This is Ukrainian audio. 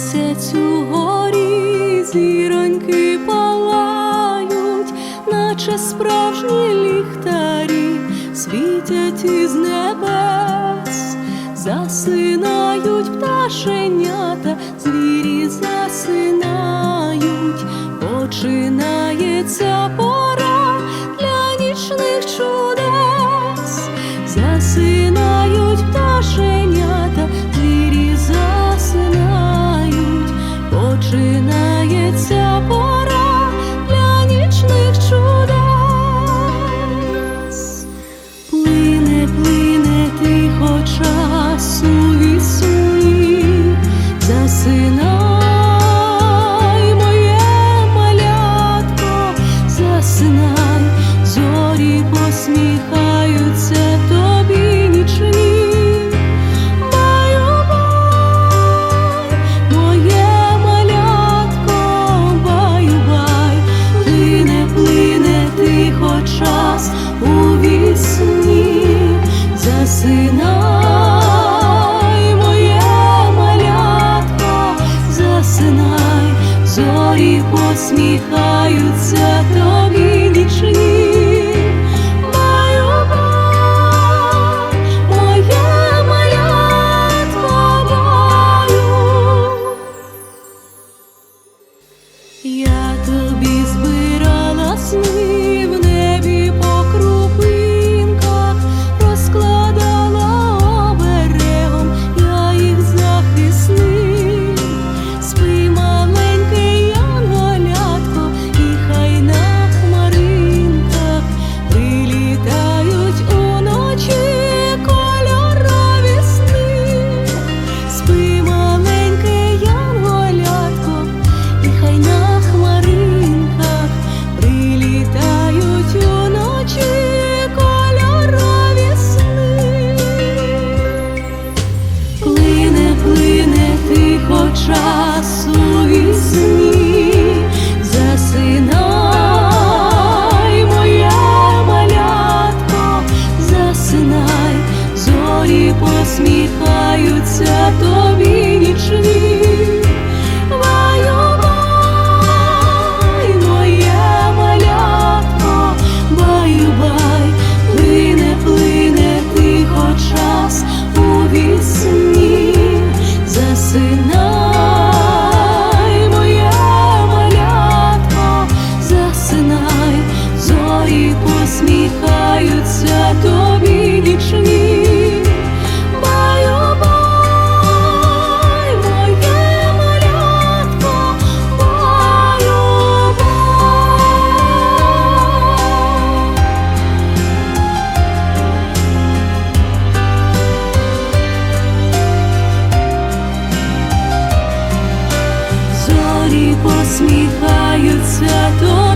Місяць у горі зіроньки палають, наче справжні ліхтарі світять із небес, засинають пташенята. know Синай, зорі посміхаються тобі нічні. посміхаються до.